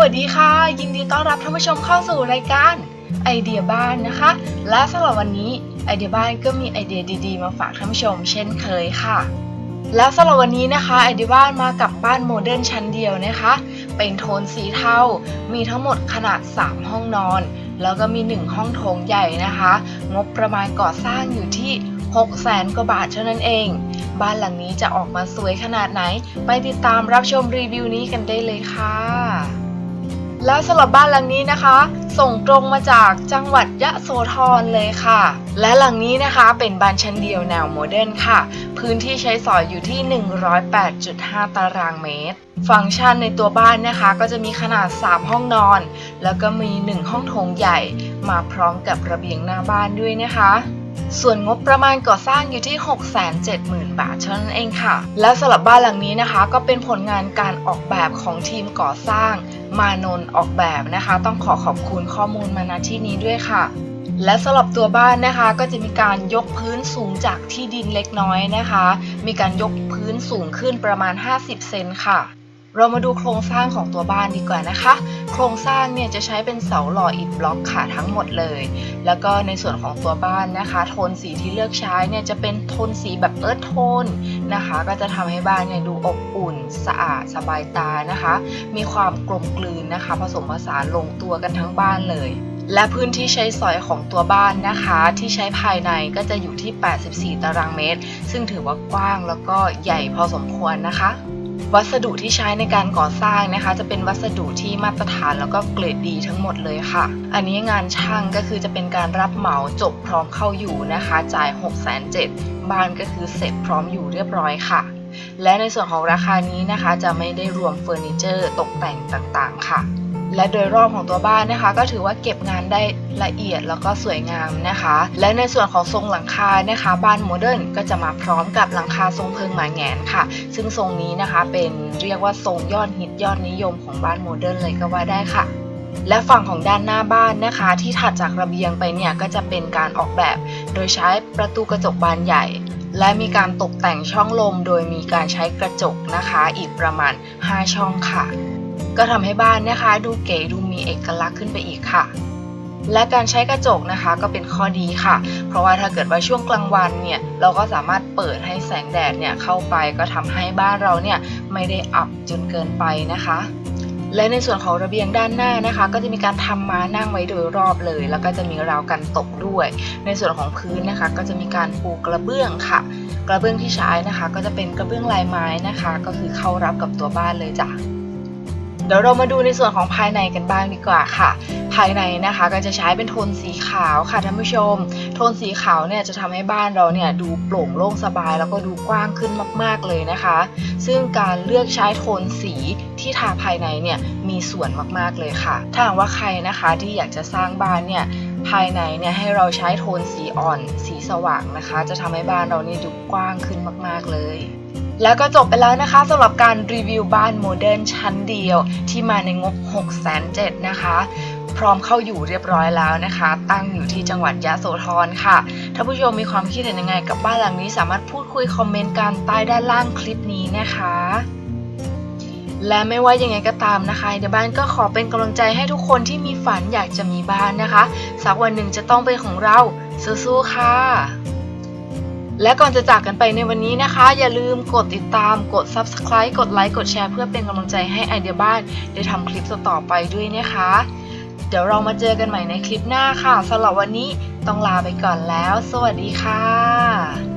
วัสดีค่ะ ยินดีต้อนรับท่านผู้ชมเข้าสู่รายการไอเดียบ้านนะคะ และสำหรับวันนี้ไอเดียบ้านก็มีไอเดียดีๆ มาฝากท่านผู้ชมเช่นเคยค่ะ แล้วสำหรับวันนี้นะคะไอเดียบ้านมากับบ้านโมเดิร์นชั้นเดียวนะคะ เป็นโทนสีเทา มีทั้งหมดขนาด 3 ห้องนอน แล้วก็มี 1 ห้องโถงใหญ่นะคะ งบประมาณก่อสร้างอยู่ที่6แสนกว่าบาทเท่านั้นเอง บ้านหลังนี้จะออกมาสวยขนาดไหน ไปติดตามรับชมรีวิวนี้กันได้เลยค่ะ แล้วสำหรับบ้านหลังนี้นะคะ ส่งตรงมาจากจังหวัดยะโสธรเลยค่ะ และหลังนี้นะคะเป็นบ้านชั้นเดียวแนวโมเดิร์นค่ะ พื้นที่ใช้สอยอยู่ที่ 108.5 ตารางเมตร ฟังก์ชันในตัวบ้านนะคะ ก็จะมีขนาด 3 ห้องนอน แล้วก็มี 1 ห้องโถงใหญ่ มาพร้อมกับระเบียงหน้าบ้านด้วยนะคะ ส่วนงบประมาณก่อสร้างอยู่ที่ 670,000 บาทเท่านั้นเองค่ะ และสำหรับบ้านหลังนี้นะคะก็เป็นผลงานการออกแบบของทีมก่อสร้าง มานน์ออกแบบนะคะ ต้องขอขอบคุณข้อมูลมาณที่นี้ด้วยค่ะ และสำหรับตัวบ้านนะคะ ก็จะมีการยกพื้นสูงจากที่ดินเล็กน้อยนะคะ มีการยกพื้นสูงขึ้นประมาณ 50 เซนค่ะ เรามาดูโครงสร้างของตัวบ้านดีกว่านะคะ โครงสร้างเนี่ยจะใช้เป็นเสาหล่ออิฐบล็อกค่ะทั้งหมดเลย แล้วก็ในส่วนของตัวบ้านนะคะ โทนสีที่เลือกใช้เนี่ยจะเป็นโทนสีแบบเอิร์ธโทนนะคะ ก็จะทำให้บ้านเนี่ยดูอบอุ่น สะอาดสบายตานะคะ มีความกลมกลืนนะคะ ผสมผสานลงตัวกันทั้งบ้านเลยและพื้นที่ใช้สอยของตัวบ้านนะคะ ที่ใช้ภายในก็จะอยู่ที่ 84 ตารางเมตร ซึ่งถือว่ากว้างแล้วก็ใหญ่พอสมควรนะคะ วัสดุที่ใช้ในการก่อสร้างนะคะ จะเป็นวัสดุที่มาตรฐานแล้วก็เกรดดีทั้งหมดเลยค่ะ อันนี้งานช่างก็คือจะเป็นการรับเหมาจบพร้อมเข้าอยู่นะคะ จ่าย 6 7 0 0 0บ้านก็คือเสร็จพร้อมอยู่เรียบร้อยค่ะและในส่วนของราคานี้นะคะจะไม่ได้รวมเฟอร์นิเจอร์ตกแต่งต่างๆ ค่ะ และโดยรอบของตัวบ้านนะคะ ก็ถือว่าเก็บงานได้ละเอียดแล้วก็สวยงามนะคะ และในส่วนของทรงหลังคานะคะ บ้านโมเดิร์นก็จะมาพร้อมกับหลังคาทรงเพิงหมาแงนค่ะ ซึ่งทรงนี้นะคะเป็นเรียกว่าทรงยอดฮิตยอดนิยมของบ้านโมเดิร์นเลยก็ว่าได้ค่ะและฝั่งของด้านหน้าบ้านนะคะ ที่ถัดจากระเบียงไปเนี่ยก็จะเป็นการออกแบบ โดยใช้ประตูกระจกบานใหญ่ และมีการตกแต่งช่องลม โดยมีการใช้กระจกนะคะ อีกประมาณ 5 ช่องค่ะ ก็ทำให้บ้านนะคะดูเก๋ดูมีเอกลักษณ์ขึ้นไปอีกค่ะ และการใช้กระจกนะคะก็เป็นข้อดีค่ะ เพราะว่าถ้าเกิดว่าช่วงกลางวันเนี่ยเราก็สามารถเปิดให้แสงแดดเนี่ยเข้าไปก็ทำให้บ้านเราเนี่ยไม่ได้อับจนเกินไปนะคะและในส่วนของระเบียงด้านหน้านะคะ ก็จะมีการทำมานั่งไว้โดยรอบเลย แล้วก็จะมีราวกันตกด้วย ในส่วนของพื้นนะคะ ก็จะมีการปูกระเบื้องค่ะ กระเบื้องที่ใช้นะคะ ก็จะเป็นกระเบื้องลายไม้นะคะ ก็คือเข้ารับกับตัวบ้านเลยจ้ะ ดี๋ยวเรามาดูในส่วนของภายในกันบ้างดีกว่าค่ะ ภายในนะคะก็จะใช้เป็นโทนสีขาวค่ะท่านผู้ชม โทนสีขาวเนี่ยจะทำให้บ้านเราเนี่ยดูโปร่งโล่งสบาย แล้วก็ดูกว้างขึ้นมาก ๆเลยนะคะ ซึ่งการเลือกใช้โทนสีที่ทาภายในเนี่ยมีส่วนมากๆเลยค่ะ ถ้าหากว่าใครนะคะที่อยากจะสร้างบ้านเนี่ย ภายในเนี่ยให้เราใช้โทนสีอ่อน สีสว่างนะคะ จะทำให้บ้านเรานี่ดูกว้างขึ้นมากๆเลย แล้วก็จบไปแล้วนะคะสำหรับการรีวิวบ้านโมเดิร์นชั้นเดียว ที่มาในงบ 6 7 0 0 0นะคะพร้อมเข้าอยู่เรียบร้อยแล้วนะคะ ตั้งอยู่ที่จังหวัดยะโสธรค่ะ ถ้าผู้ชมมีความคิดเห็นยังไงกับบ้านหลังนี้สามารถพูดคุยคอมเมนต์กันใต้ด้านล่างคลิปนี้นะคะ และไม่ว่ายังไงก็ตามนะคะเดียบ้านก็ขอเป็นกำลังใจให้ทุกคนที่มีฝันอยากจะมีบ้านนะคะ สักวันหนึ่งจะต้องเป็นของเราสู้ๆค่ะ และก่อนจะจากกันไปในวันนี้นะคะ อย่าลืมกดติดตามกด Subscribe กดไลค์กดแชร์เพื่อเป็นกำลังใจให้ไอเดียบ้านได้ทำคลิปต่อๆไปด้วยนะคะ เดี๋ยวเรามาเจอกันใหม่ในคลิปหน้าค่ะสำหรับวันนี้ต้องลาไปก่อนแล้ว สวัสดีค่ะ